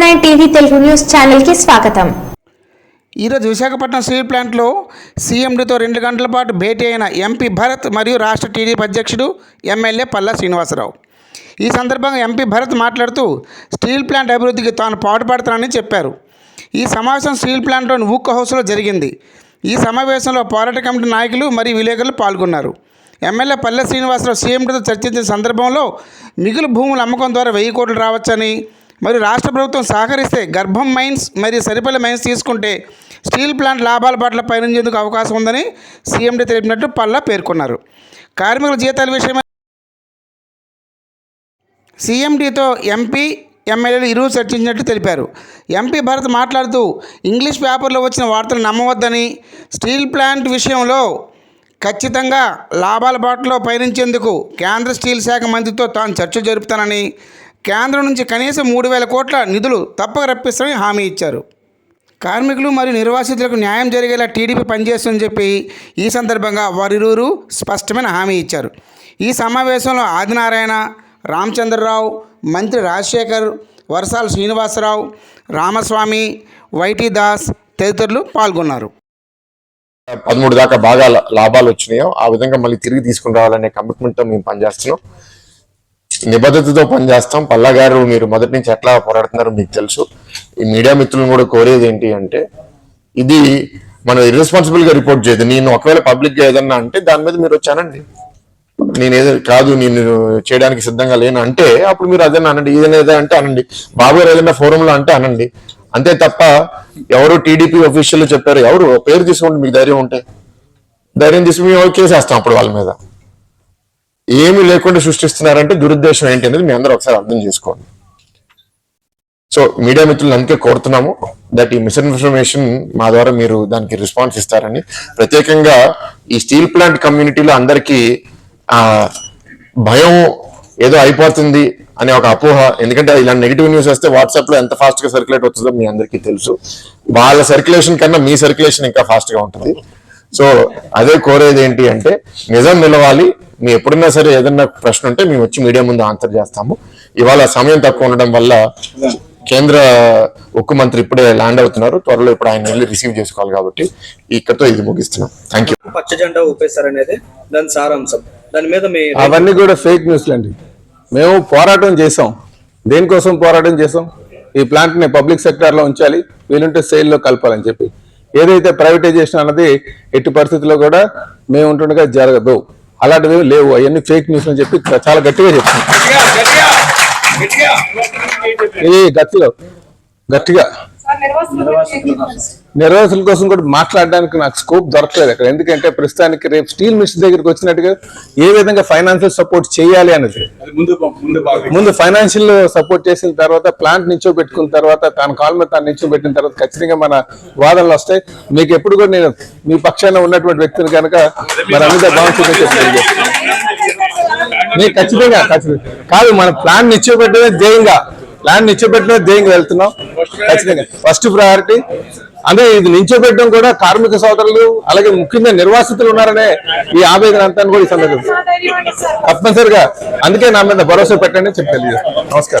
Nine TV news ఈరోజు Visakhapatnam steel ప్లాంట్లో సీఎండితో రెండు గంటల పాటు భేటీ అయిన ఎంపీ భరత్ మరియు రాష్ట్ర టీడీపీ అధ్యక్షుడు ఎమ్మెల్యే పల్లా శ్రీనివాసరావు. ఈ సందర్భంగా ఎంపీ భరత్ మాట్లాడుతూ స్టీల్ ప్లాంట్ అభివృద్ధికి తాను పాటుపడతానని చెప్పారు. ఈ సమావేశం స్టీల్ ప్లాంట్లోని ఊక్క హౌస్లో జరిగింది. ఈ సమావేశంలో పోరాట కమిటీ నాయకులు మరియు విలేకరులు పాల్గొన్నారు. ఎమ్మెల్యే పల్లె శ్రీనివాసరావు సీఎంతో చర్చించిన సందర్భంలో మిగులు భూముల అమ్మకం ద్వారా వెయ్యి కోట్లు రావచ్చని మరియు రాష్ట్ర ప్రభుత్వం సహకరిస్తే గర్భం మైన్స్ మరియు సరిపల్లి మైన్స్ తీసుకుంటే స్టీల్ ప్లాంట్ లాభాల పట్ల పయనించేందుకు అవకాశం ఉందని సీఎండీ తెలిపినట్టు పల్లా పేర్కొన్నారు. కార్మికుల జీతాల విషయమై సీఎండీతో ఎంపీ ఎమ్మెల్యేలు ఇరువు చర్చించినట్టు తెలిపారు. ఎంపీ భరత్ మాట్లాడుతూ ఇంగ్లీష్ పేపర్లో వచ్చిన వార్తలు నమ్మవద్దని స్టీల్ ప్లాంట్ విషయంలో ఖచ్చితంగా లాభాల బాటలో పయనించేందుకు కేంద్ర స్టీల్ శాఖ మంత్రితో తాను చర్చ జరుపుతానని కేంద్రం నుంచి కనీసం మూడు వేల కోట్ల నిధులు తప్పక రప్పిస్తామని హామీ ఇచ్చారు. కార్మికులు మరియు నిర్వాసితులకు న్యాయం జరిగేలా టీడీపీ పనిచేస్తుందని చెప్పి ఈ సందర్భంగా వారిరువురు స్పష్టమైన హామీ ఇచ్చారు. ఈ సమావేశంలో ఆదినారాయణ రామచంద్రరావు మంత్రి రాజశేఖర్ వరసాల శ్రీనివాసరావు రామస్వామి వైటీ దాస్ తదితరులు పాల్గొన్నారు. పదమూడు దాకా బాగా లాభాలు వచ్చినాయో ఆ విధంగా మళ్ళీ తిరిగి తీసుకుని రావాలనే కమిట్మెంట్తో మేము పనిచేస్తున్నాం. నిబద్ధతతో పనిచేస్తాం. పల్లా గారు మీరు మొదటి నుంచి ఎట్లా పోరాడుతున్నారో మీకు తెలుసు. ఈ మీడియా మిత్రులను కూడా కోరేది ఏంటి అంటే ఇది మనం ఇర్రెస్పాన్సిబుల్గా రిపోర్ట్ చేయదు నేను ఒకవేళ పబ్లిక్గా ఏదన్నా అంటే దాని మీద మీరు వచ్చానండి. నేను ఏదో కాదు నేను చేయడానికి సిద్ధంగా లేను అంటే అప్పుడు మీరు అదే అనండి. ఏదైనా అంటే అనండి. బాబు గారు ఏదైనా ఫోరంలో అంటే అనండి. అంతే తప్ప ఎవరు టీడీపీ అఫీషియల్ చెప్పారు ఎవరు పేరు తీసుకోండి మీకు ధైర్యం ఉంటే. ధైర్యం తీసి మేము కేసేస్తాం అప్పుడు వాళ్ళ మీద. ఏమీ లేకుండా సృష్టిస్తున్నారంటే దురుద్దేశం ఏంటి అనేది మీ అందరూ ఒకసారి అర్థం చేసుకోండి. సో మీడియా మిత్రులు అందుకే కోరుతున్నాము దట్ ఈ మిస్ఇన్ఫర్మేషన్ మా ద్వారా మీరు దానికి రెస్పాన్స్ ఇస్తారని. ప్రత్యేకంగా ఈ స్టీల్ ప్లాంట్ కమ్యూనిటీలో అందరికీ భయం ఏదో అయిపోతుంది అనే ఒక అపోహ. ఎందుకంటే ఇలాంటి నెగిటివ్ న్యూస్ వస్తే వాట్సాప్లో ఎంత ఫాస్ట్గా సర్క్యులేట్ అవుతుందో మీ అందరికీ తెలుసు. వాళ్ళ సర్క్యులేషన్ కన్నా మీ సర్క్యులేషన్ ఇంకా ఫాస్ట్గా ఉంటుంది. సో అదే కోరేది ఏంటి అంటే నిజం నిలవాలి. మీ ఎప్పుడన్నా సరే ఏదన్నా ప్రశ్న ఉంటే మేము వచ్చి మీడియా ముందు ఆన్సర్ చేస్తాము. ఇవాళ సమయం తక్కువ ఉండడం వల్ల కేంద్ర ఉక్కు మంత్రి ఇప్పుడే ల్యాండ్ అవుతున్నారు. త్వరలో ఇప్పుడు ఆయన వెళ్ళి రిసీవ్ చేసుకోవాలి కాబట్టి ఇక్కడతో ఇది ముగిస్తున్నాం. థ్యాంక్ యూ పచ్చ జెండా ఊపేశారనేది దాని సారాంశం. దాని మీద మీ అవన్నీ కూడా ఫేక్ న్యూస్లు అండి మేము పోరాటం చేసాం దేనికోసం పోరాటం చేసాం ఈ ప్లాంట్ని పబ్లిక్ సెక్టార్లో ఉంచాలి వీలుంటే సేల్లో కలపాలని చెప్పి. ఏదైతే ప్రైవేటైజేషన్ అన్నది ఎట్టి పరిస్థితుల్లో కూడా మేము ఉంటుండగా జరగదు. అలాంటివి లేవు. అవన్నీ ఫేక్ న్యూస్ అని చెప్పి చాలా గట్టిగా చెప్తున్నాం. ఇది గట్టిగా గట్టిగా. నిర్వాసుల కోసం. కూడా మాట్లాడడానికి నాకు స్కోప్ దొరకలేదు అక్కడ ఎందుకంటే ప్రస్తుతానికి రేపు స్టీల్ మిషన్ దగ్గరికి వచ్చినట్టుగా ఏ విధంగా ఫైనాన్షియల్ సపోర్ట్ చేయాలి అనేది. ముందు ఫైనాన్షియల్ సపోర్ట్ చేసిన తర్వాత ప్లాంట్ నించో పెట్టుకున్న తర్వాత తన కాల్ మీద తాను నించో పెట్టిన తర్వాత ఖచ్చితంగా మన వాదనలు వస్తాయి. మీకు ఎప్పుడు కూడా నేను మీ పక్షాన ఉన్నటువంటి వ్యక్తిని కనుక మరి అమిత బాగుంటుందని తెలియజేస్తున్నాను. మీకు ఖచ్చితంగా ఖచ్చితంగా కాదు మన ప్లాన్ నిశ్చయపెట్టడమే ధ్యేయంగా. ప్లాన్ నిశ్చయపెట్టడమే ధ్యేయంగా వెళ్తున్నాం ఖచ్చితంగా. ఫస్ట్ ప్రయారిటీ అదే ఇది నించోబెట్టడం కూడా కార్మిక సోదరులు అలాగే ముఖ్యంగా నిర్వాసితులు ఉన్నారనే ఈ ఆవేదన అంతా కూడా ఈ సందర్భంగా తప్పనిసరిగా. అందుకే నా మీద భరోసా పెట్టండి చెప్పి తెలియజేస్తాను నమస్కారం.